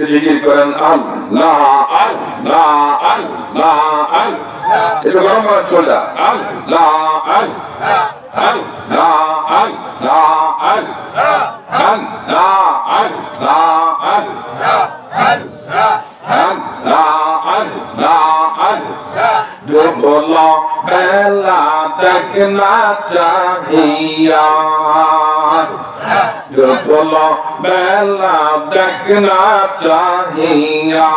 একটু জিকির করেন আল্লাহ আল্লাহ আল্লাহ আল্লাহ একটু গরম করার চলটা আল্লাহ আল্লাহ আল্লাহ আল্লাহ আল্লাহ আল্লাহ আল্লাহ আল্লাহ ডুবল বেলা দেখনা চাহিয়া ডুবল বেলা দেখনা চাহিয়া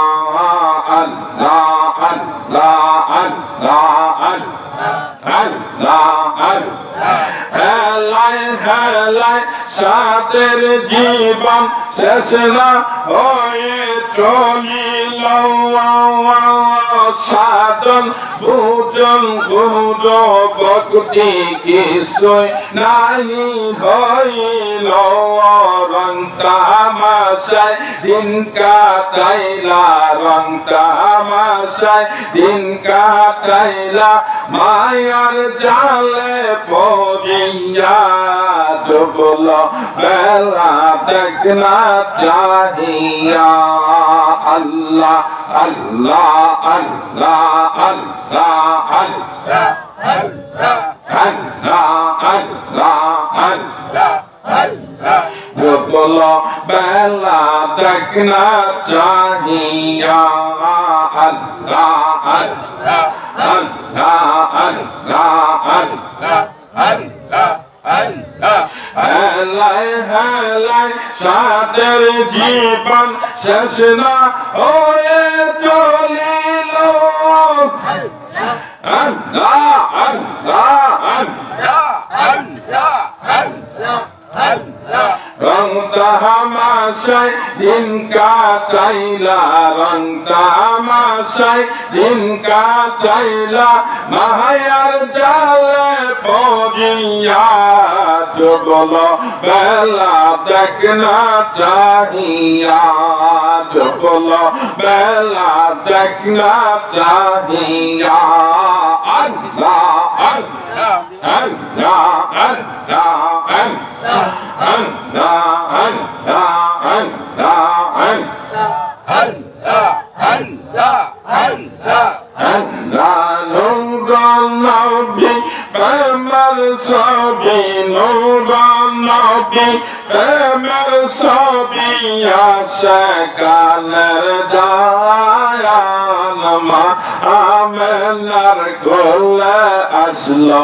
আল্লাহ আল্লাহ আল্লাহ আল্লাহ হেলায় হেলায় সাদের জীবন শেষ না হয়ে চলিল। সাধন ভোজন গুর ভক্তি কিছুই নাই হইল। রং তামাশায় দিন কাটাইলা রং তামাশায় দিন কাটাইলা, মায়ার জালে পড়িয়া ডুবল বেলা দেখনা চাহিয়া আল্লাহ আল্লাহ আল্লাহ আল্লাহ আল্লাহ আল্লাহ আল্লাহ আল্লাহ ডুবল বেলা দেখনা চাহিয়া হেলায় হেলায় সাতের জীবন শেষ না হয়ে চলিল। আল্লাহ আল্লাহ। তামাশায় দিন কাটাইলা রং তামাশায় দিন কাটাইলা মায়ার জালে পড়িয়া জগল বেলা দেখনা চাহিয়া। জগল বেলা দেখনা চাহিয়া। আল্লাহ আল্লাহ আল্লাহ আল্লাহ আল্লাহ। কালের জায়ালমা আমেলার গোলে আসলো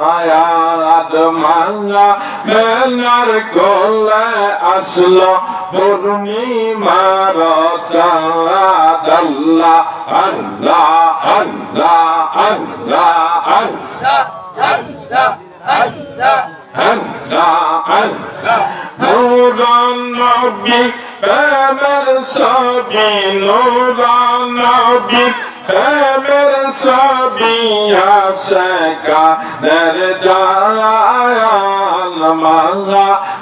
হায়াত মাঙ্গা মেনার গোলে আসলো পূর্ণিমার চাঁদ আল্লাহ আল্লাহ আল্লাহ আল্লাহ আল্লাহ নবী প্রেমের সাবিয়া শেখা দের জালায়া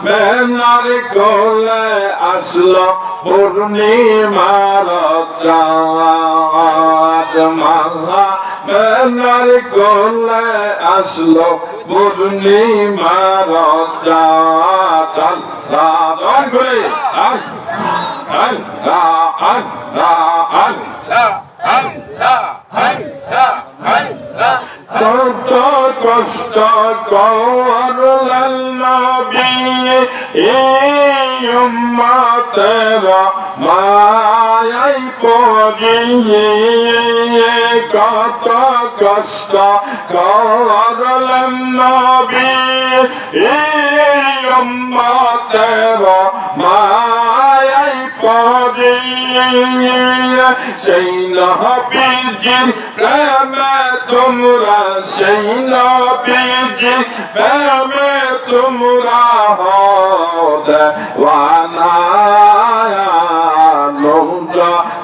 বেনার কোলে আসলো পূর্ণিমার চাঁদ মালা বেনার কোলে আসলো পূর্ণিমার চাঁদ আল্লাহ مصطفى للنبي أمة ما يقضي কত কষ্ট করলেন নবী এই উম্মতের মা পড়িয়ে সেই নবীজির প্রেমে তোমরা সেই নবীজির প্রেমে তোমরা হওয়ানা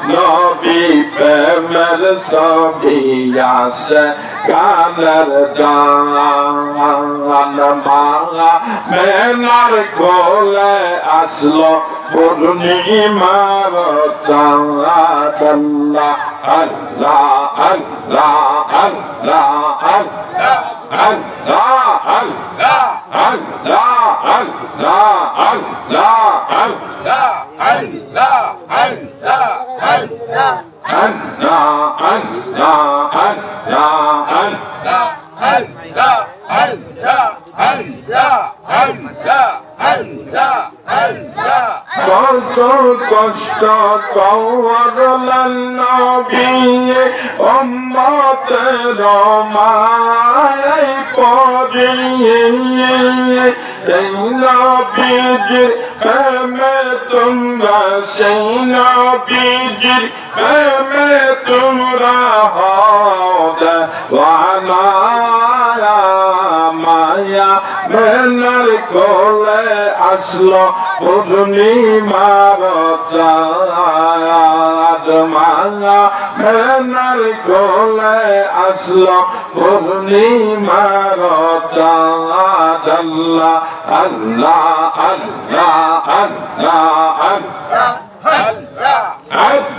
নবী প্রেমের সবই কানের জান মালা মেনার কোলে আসলো পূর্ণিমার চাঁদ আল্লাহ আল্লাহ আল্লাহ আল্লাহ আল্লাহ আল্লাহ আল্লাহ আল্লাহ আল্লাহ আল্লাহ কত কষ্ট কৌরলাল নবীয়ে অম্মতের মায় পরিয়ে নবীজির প্রেমে তোমরা সেই নবীজির প্রেমে তোমরা দেওয়ানা মায়া। মেনার কোলে আসলো পূর্ণিমার মায়া মেনার কোলে আসলো পূর্ণিমার চাঁদ আল্লাহ আল্লাহ আল্লাহ আল্লাহ আল্লাহ আল্লাহ।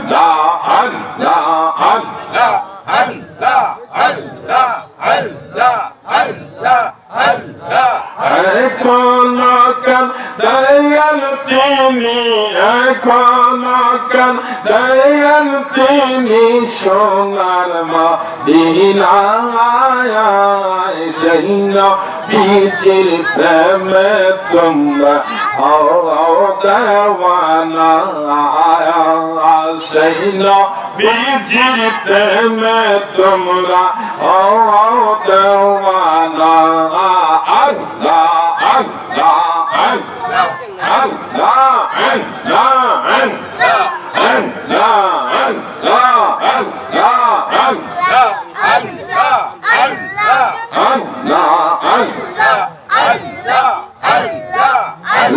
এখন কান দয়াল তিনি সোনার মদিনায় সেই নবীজির প্রেমে তোমরা হও দেওয়ানা। সেই নবীজির প্রেমে তোমরা হও দেওয়ানা। আল্লাহ আল্লাহ আল্লাহ আল্লাহ আল্লাহ।